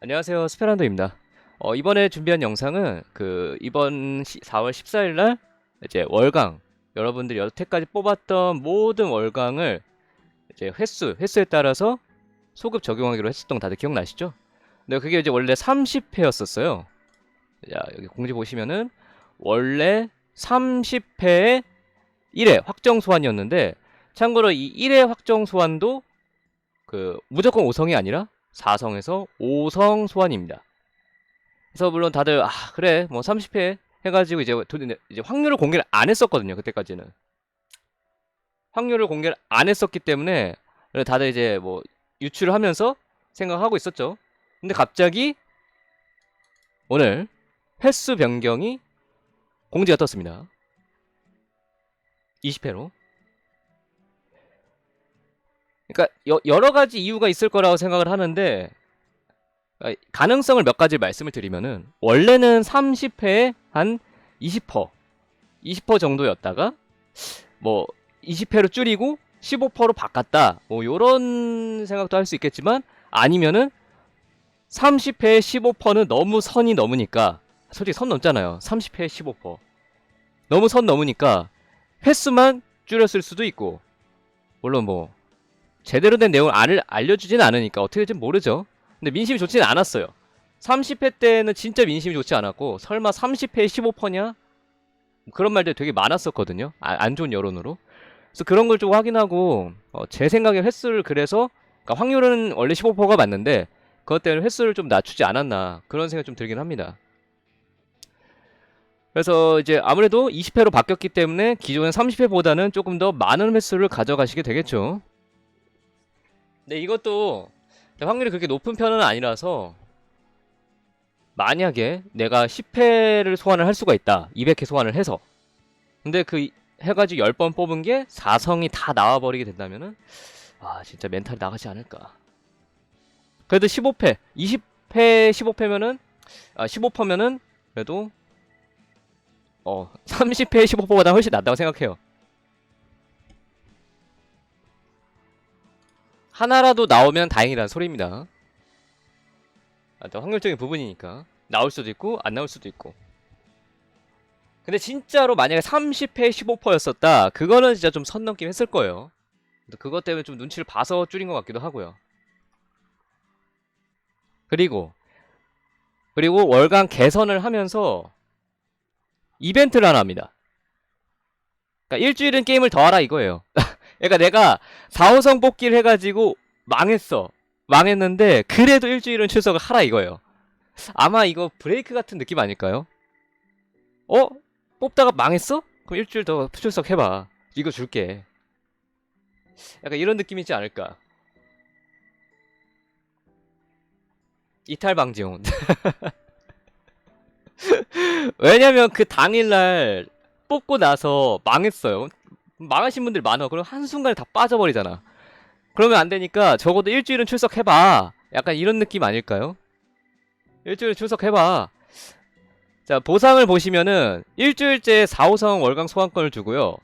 안녕하세요. 스페란도입니다. 어, 이번에 준비한 영상은 그 이번 시- 4월 14일 날 이제 월강 여러분들이 여태까지 뽑았던 모든 월강을 이제 횟수 횟수에 따라서 소급 적용하기로 했었던 거 다들 기억나시죠? 근데 그게 이제 원래 30회였었어요. 자, 여기 공지 보시면은 원래 30회에 1회 확정 소환이었는데 참고로 이 1회 확정 소환도 그 무조건 5성이 아니라 4성에서 5성 소환입니다. 그래서 물론 다들 아 그래 뭐 30회 해가지고 이제 도- 이제 확률을 공개를 안 했었거든요 그때까지는 확률을 공개를 안 했었기 때문에 다들 이제 뭐 유출을 하면서 생각하고 있었죠. 근데 갑자기 오늘 횟수 변경이 공지가 떴습니다. 20회로. 그러니까 여, 여러 가지 이유가 있을 거라고 생각을 하는데 아, 가능성을 몇 가지 말씀을 드리면은 원래는 30회에 한 20%, 20% 정도였다가 뭐 20회로 줄이고 15%로 바꿨다. 뭐 요런 생각도 할 수 있겠지만 아니면은 30회에 15%는 너무 선이 넘으니까 솔직히 선 넘잖아요. 30회에 15%. 너무 선 넘으니까 횟수만 줄였을 수도 있고 물론 뭐 제대로 된 내용을 알, 알려주진 않으니까 어떻게 될지 모르죠. 근데 민심이 좋지는 않았어요. 30회 때는 진짜 민심이 좋지 않았고 설마 30회에 15%냐? 그런 말들 되게 많았었거든요. 아, 안 좋은 여론으로. 그래서 그런 걸 좀 확인하고 어, 제 생각에 횟수를 그래서 그러니까 확률은 원래 15%가 맞는데 그것 때문에 횟수를 좀 낮추지 않았나 그런 생각이 좀 들긴 합니다. 그래서 이제 아무래도 20회로 바뀌었기 때문에 기존의 30회보다는 조금 더 많은 횟수를 가져가시게 되겠죠. 근데 이것도 확률이 그렇게 높은 편은 아니라서 만약에 내가 10회를 소환을 할 수가 있다. 200회 소환을 해서. 근데 그 해가지고 10번 뽑은 게 4성이 다 나와버리게 된다면은 아 진짜 멘탈이 나가지 않을까. 그래도 15패, 20패 15패면은 아 15%면은 그래도 어 30패 15%보다 훨씬 낫다고 생각해요. 하나라도 나오면 다행이라는 소리입니다. 아, 또 확률적인 부분이니까 나올 수도 있고 안 나올 수도 있고. 근데 진짜로 만약에 30회 15%였었다. 그거는 진짜 좀 선 넘긴 했을 거예요. 그것 때문에 좀 눈치를 봐서 줄인 것 같기도 하고요. 그리고 그리고 월간 개선을 하면서 이벤트를 하나 합니다. 그러니까 일주일은 게임을 더 하라 이거예요. 그러니까 내가 4, 5성 뽑기를 해가지고 망했어. 망했는데 그래도 일주일은 출석을 하라 이거예요. 아마 이거 브레이크 같은 느낌 아닐까요? 어? 뽑다가 망했어? 그럼 일주일 더 출석해봐. 이거 줄게. 약간 이런 느낌이지 않을까. 이탈 방지용. 왜냐면 그 당일날 뽑고 나서 망했어요. 망하신 분들 많아. 그럼 한순간에 다 빠져버리잖아. 그러면 안 되니까 적어도 일주일은 출석해봐. 약간 이런 느낌 아닐까요? 일주일 출석해봐. 자, 보상을 보시면은 일주일째 4, 5성 월강 소환권을 주고요.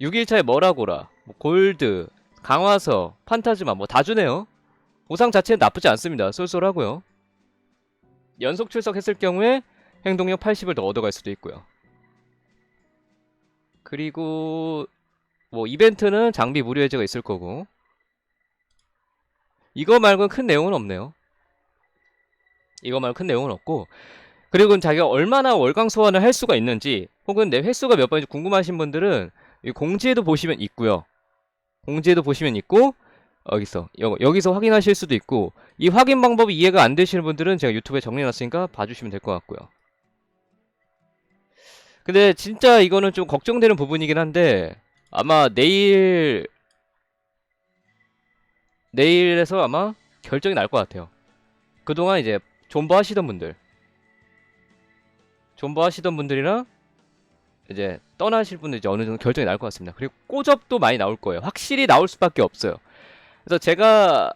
6일차에 뭐라고라, 뭐 골드, 강화서, 판타즈마 뭐다 주네요. 보상 자체는 나쁘지 않습니다. 쏠쏠하고요. 연속 출석했을 경우에 행동력 80을 더 얻어갈 수도 있고요. 그리고 뭐 이벤트는 장비 무료 해제가 있을 거고 이거 말고는 큰 내용은 없네요. 이거 말고 큰 내용은 없고 그리고 자기가 얼마나 월강 소환을 할 수가 있는지 혹은 내 횟수가 몇 번인지 궁금하신 분들은 이 공지에도 보시면 있고요. 공지에도 보시면 있고 여기서 여, 여기서 확인하실 수도 있고 이 확인 방법이 이해가 안 되시는 분들은 제가 유튜브에 정리해놨으니까 봐주시면 될 것 같고요. 근데 진짜 이거는 좀 걱정되는 부분이긴 한데 아마 내일 내일에서 아마 결정이 날 것 같아요. 그동안 이제 존버 하시던 분들 존버 하시던 분들이랑 이제 떠나실 분들 이제 어느 정도 결정이 날 것 같습니다. 그리고 꼬접도 많이 나올 거예요. 확실히 나올 수밖에 없어요. 그래서 제가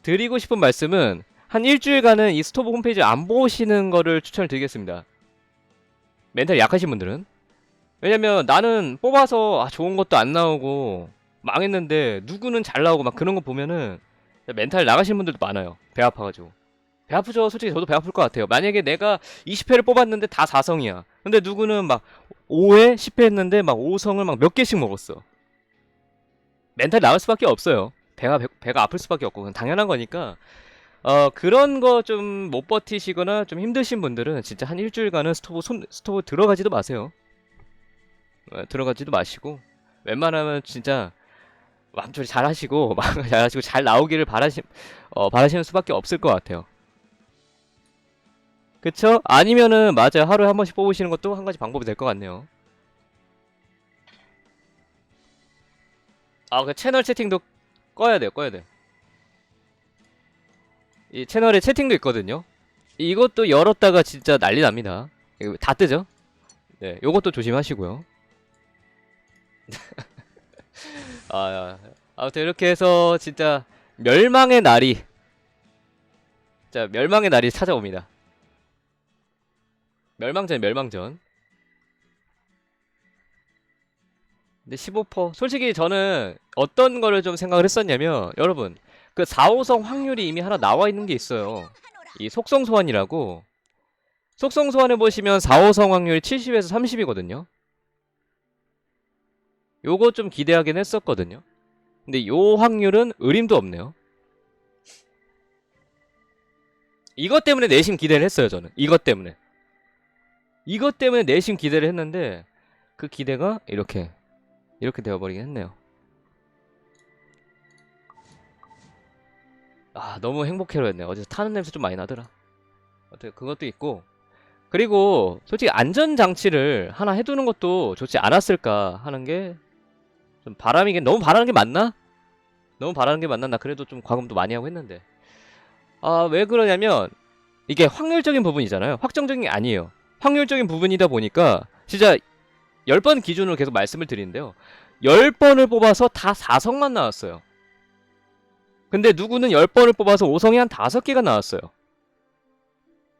드리고 싶은 말씀은 한 일주일간은 이 스토브 홈페이지 안 보시는 거를 추천을 드리겠습니다. 멘탈이 약하신 분들은 왜냐면 나는 뽑아서 아, 좋은 것도 안 나오고 망했는데 누구는 잘 나오고 막 그런 거 보면은 멘탈 나가신 분들도 많아요. 배 아파가지고. 배 아프죠. 솔직히 저도 배 아플 것 같아요. 만약에 내가 20회를 뽑았는데 다 4성이야. 근데 누구는 막 5회, 10회 했는데 막 5성을 막 몇 개씩 먹었어. 멘탈 나올 수밖에 없어요. 배가 배, 배가 아플 수밖에 없고 당연한 거니까 어 그런 거 좀 못 버티시거나 좀 힘드신 분들은 진짜 한 일주일간은 스토브 손 스토브 들어가지도 마세요. 어, 들어가지도 마시고 웬만하면 진짜 마음처리 잘 하시고 마음 잘 나오기를 바라시 어 바라시는 수밖에 없을 것 같아요. 그쵸? 아니면은 맞아요 하루에 한 번씩 뽑으시는 것도 한 가지 방법이 될 것 같네요. 아 그 채널 채팅도 꺼야 돼요 꺼야 돼. 이 채널에 채팅도 있거든요. 이것도 열었다가 진짜 난리 납니다. 다 뜨죠? 네, 요것도 조심하시고요. 아, 아무튼 이렇게 해서 진짜 멸망의 날이 자 멸망의 날이 찾아옵니다. 멸망전 멸망전. 근데 15% 솔직히 저는 어떤 거를 좀 생각을 했었냐면 여러분 그 4, 5성 확률이 이미 하나 나와 있는 게 있어요. 이 속성 소환이라고 속성 소환해 보시면 4, 5성 확률이 70에서 30이거든요. 요거 좀 기대하긴 했었거든요. 근데 요 확률은 의림도 없네요. 이것 때문에 내심 기대를 했어요, 저는. 이것 때문에. 이것 때문에 내심 기대를 했는데 그 기대가 이렇게 이렇게 되어버리긴 했네요. 아 너무 행복해로 했네. 어디서 타는 냄새 좀 많이 나더라. 어떻게 그것도 있고 그리고 솔직히 안전 장치를 하나 해두는 것도 좋지 않았을까 하는 게 좀 바람이긴 너무 바라는 게 맞나? 너무 바라는 게 맞나? 나 그래도 좀 과금도 많이 하고 했는데 아 왜 그러냐면 이게 확률적인 부분이잖아요. 확정적인 게 아니에요. 확률적인 부분이다 보니까 진짜 10번 기준으로 계속 말씀을 드리는데요. 10번을 뽑아서 다 4성만 나왔어요. 근데 누구는 10번을 뽑아서 5성이 한 5개가 나왔어요.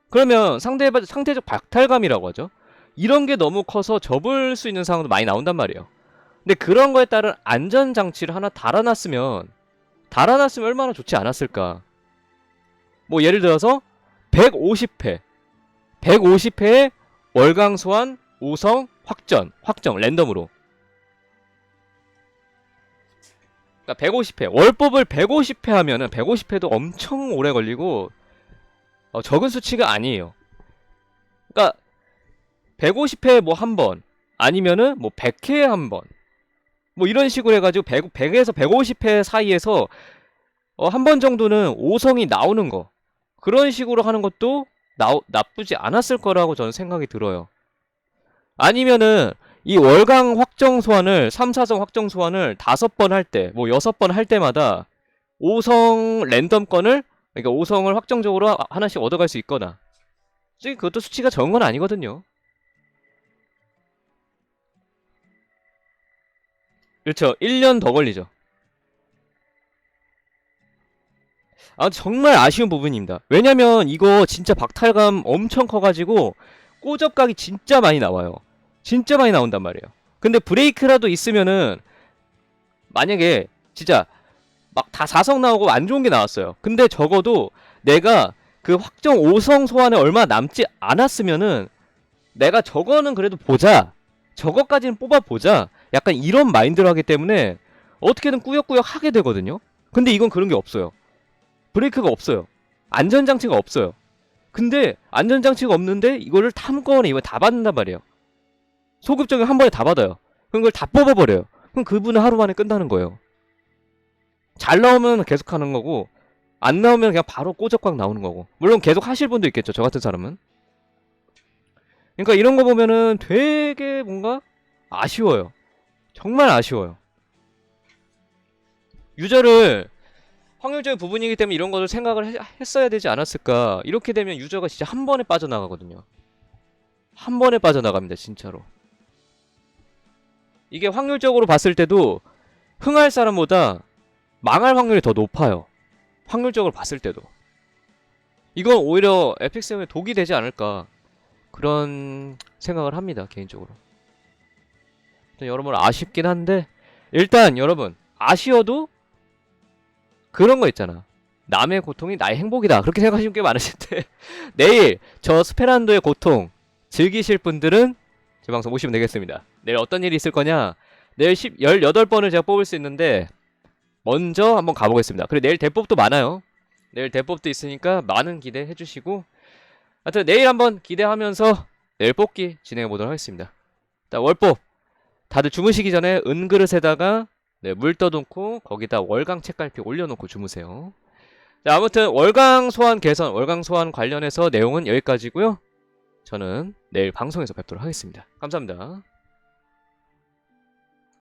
그러면 상대, 상대적 박탈감이라고 하죠. 이런 게 너무 커서 접을 수 있는 상황도 많이 나온단 말이에요. 근데 그런 거에 따른 안전장치를 하나 달아놨으면, 달아놨으면 얼마나 좋지 않았을까. 뭐 예를 들어서 150회, 150회에 월강 소환 5성 확전, 확정, 랜덤으로. 그러니까 150회, 월법을 150회 하면은 150회도 엄청 오래 걸리고 어, 적은 수치가 아니에요. 그러니까 150회 뭐 한 번, 아니면은 뭐 100회에 한 번, 뭐 이런 식으로 해가지고 100, 100에서 150회 사이에서 어, 한 번 정도는 5성이 나오는 거 그런 식으로 하는 것도 나, 나쁘지 않았을 거라고 저는 생각이 들어요. 아니면은 이 월강 확정 소환을 3, 4성 확정 소환을 다섯 번할 때, 뭐 여섯 번할 때마다 5성 랜덤권을 그러니까 5성을 확정적으로 하- 하나씩 얻어갈 수 있거나 그것도 수치가 적은 건 아니거든요. 그렇죠. 1년 더 걸리죠. 아, 정말 아쉬운 부분입니다. 왜냐면 이거 진짜 박탈감 엄청 커가지고 꼬접각이 진짜 많이 나와요. 진짜 많이 나온단 말이에요. 근데 브레이크라도 있으면은 만약에 진짜 막 다 4성 나오고 안 좋은 게 나왔어요. 근데 적어도 내가 그 확정 5성 소환에 얼마 남지 않았으면은 내가 저거는 그래도 보자. 저거까지는 뽑아보자. 약간 이런 마인드로 하기 때문에 어떻게든 꾸역꾸역 하게 되거든요. 근데 이건 그런 게 없어요. 브레이크가 없어요. 안전장치가 없어요. 근데 안전장치가 없는데 이거를 탐구원에 이거 다 받는단 말이에요. 소급적인 한 번에 다 받아요. 그걸 다 뽑아버려요. 그럼 그분은 하루 만에 끝나는 거예요. 잘 나오면 계속 하는 거고 안 나오면 그냥 바로 꼬적꽉 나오는 거고 물론 계속 하실 분도 있겠죠. 저 같은 사람은. 그러니까 이런 거 보면은 되게 뭔가 아쉬워요. 정말 아쉬워요. 유저를 확률적인 부분이기 때문에 이런 것을 생각을 해- 했어야 되지 않았을까. 이렇게 되면 유저가 진짜 한 번에 빠져나가거든요. 한 번에 빠져나갑니다, 진짜로. 이게 확률적으로 봤을 때도 흥할 사람보다 망할 확률이 더 높아요. 확률적으로 봤을 때도. 이건 오히려 에픽세븐에 독이 되지 않을까. 그런 생각을 합니다, 개인적으로. 여러분 아쉽긴 한데, 일단 여러분, 아쉬워도 그런 거 있잖아. 남의 고통이 나의 행복이다. 그렇게 생각하시는 게 많으신데 내일 저 스페란도의 고통 즐기실 분들은 제 방송 보시면 되겠습니다. 내일 어떤 일이 있을 거냐? 내일 10, 18번을 제가 뽑을 수 있는데 먼저 한번 가보겠습니다. 그리고 내일 대법도 많아요. 내일 대법도 있으니까 많은 기대해 주시고 하여튼 내일 한번 기대하면서 내일 뽑기 진행해 보도록 하겠습니다. 자, 월법 다들 주무시기 전에 은그릇에다가 네, 물 떠놓고 거기다 월강 책갈피 올려놓고 주무세요. 자, 아무튼 월강 소환 개선, 월강 소환 관련해서 내용은 여기까지고요. 저는 내일 방송에서 뵙도록 하겠습니다. 감사합니다.